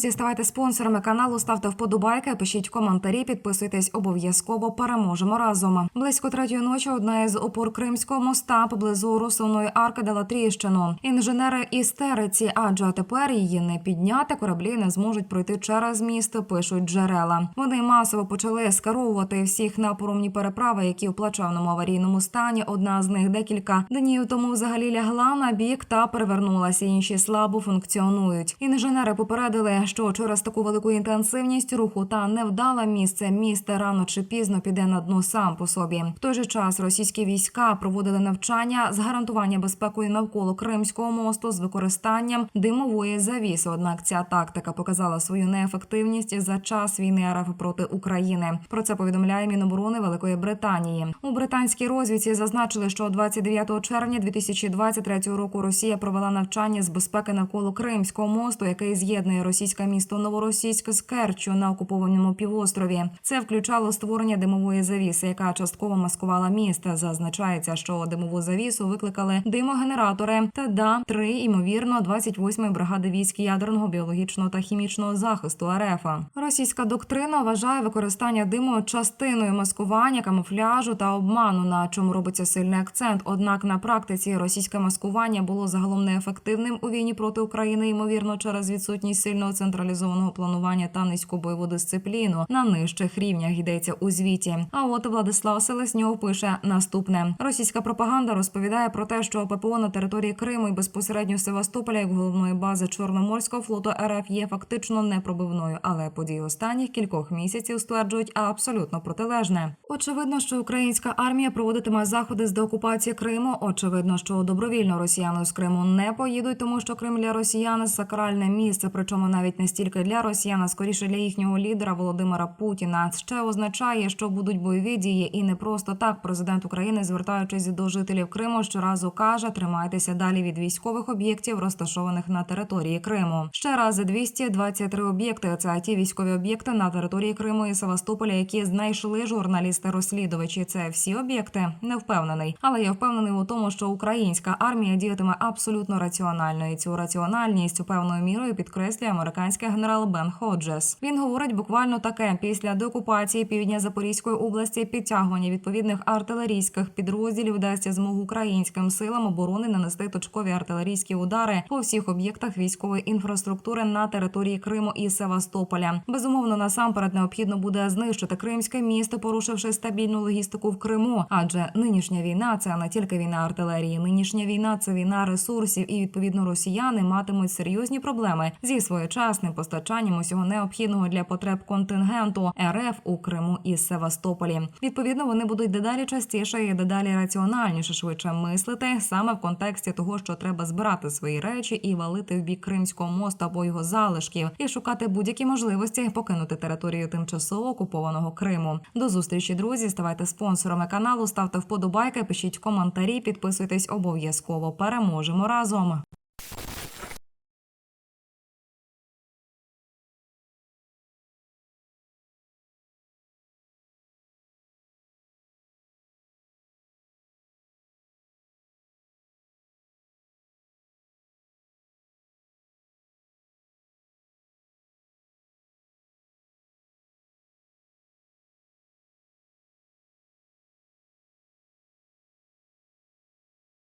Друзі, ставайте спонсорами каналу, ставте вподобайки, пишіть коментарі, підписуйтесь обов'язково. Переможемо разом. Близько третьої ночі одна із опор Кримського моста поблизу Русовної арки дала тріщину. Інженери істериці, адже тепер її не підняти. Кораблі не зможуть пройти через місто. Пишуть джерела. Вони масово почали скеровувати всіх на поромні переправи, які в плачевному аварійному стані. Одна з них декілька днів тому взагалі лягла на бік та перевернулася. Інші слабо функціонують. Інженери попередили, що через таку велику інтенсивність руху та невдале місце міста рано чи пізно піде на дно сам по собі. В той же час російські війська проводили навчання з гарантування безпекою навколо Кримського мосту з використанням димової завіси. Однак ця тактика показала свою неефективність за час війни РФ проти України. Про це повідомляє Міноборони Великої Британії. У британській розвідці зазначили, що 29 червня 2023 року Росія провела навчання з безпеки навколо Кримського мосту, який з'єднує російське місто Новоросійськ з Керчу на окупованому півострові. Це включало створення димової завіси, яка частково маскувала місто. Зазначається, що димову завісу викликали димогенератори та да 3 ймовірно 28-ї бригади військ ядерного, біологічного та хімічного захисту РФ. Російська доктрина вважає використання диму частиною маскування, камуфляжу та обману, на чому робиться сильний акцент. Однак на практиці російське маскування було загалом неефективним у війні проти України, ймовірно, через відсутність сильного централізованого планування та низьку бойову дисципліну на нижчих рівнях йдеться у звіті. А от Владислав Селесньов пише наступне: російська пропаганда розповідає про те, що ППО на території Криму і безпосередньо Севастополя, як головної бази Чорноморського флоту РФ, є фактично непробивною, але події останніх кількох місяців стверджують абсолютно протилежне. Очевидно, що українська армія проводитиме заходи з деокупації Криму. Очевидно, що добровільно росіяни з Криму не поїдуть, тому що Крим для росіян сакральне місце. Причому навіть не стільки для росіян, а скоріше для їхнього лідера Володимира Путіна. Ще означає, що будуть бойові дії, і не просто так. Президент України, звертаючись до жителів Криму, щоразу каже: тримайтеся далі від військових об'єктів, розташованих на території Криму. Ще раз 223 об'єкти. Це ті військові об'єкти на території Криму і Севастополя, які знайшли журналісти-розслідувачі. Це всі об'єкти. Не впевнений, але я впевнений у тому, що українська армія діятиме абсолютно раціонально, і цю раціональність певною мірою підкреслює американський генерал Бен Ходжес. Він говорить буквально таке: після деокупації півдня Запорізької області підтягування відповідних артилерійських підрозділів дасть змогу українським силам оборони нанести точкові артилерійські удари по всіх об'єктах військової інфраструктури на території Криму і Севастополя. Безумовно, насамперед необхідно буде знищити кримське місто, порушивши стабільну логістику в Криму. Адже нинішня війна це не тільки війна артилерії. Нинішня війна це війна ресурсів, і відповідно росіяни матимуть серйозні проблеми зі своєчасним постачанням усього необхідного для потреб контингенту РФ у Криму і Севастополі. Відповідно, вони будуть дедалі частіше і дедалі раціональніше швидше мислити саме в контексті того, що треба збирати свої речі і валити в бік Кримського мосту або його залишків, і шукати будь-які можливості покинути територію тимчасово окупованого Криму. До зустрічі, друзі. Ставайте спонсорами каналу, ставте вподобайки, пишіть коментарі, підписуйтесь обов'язково. Переможемо разом.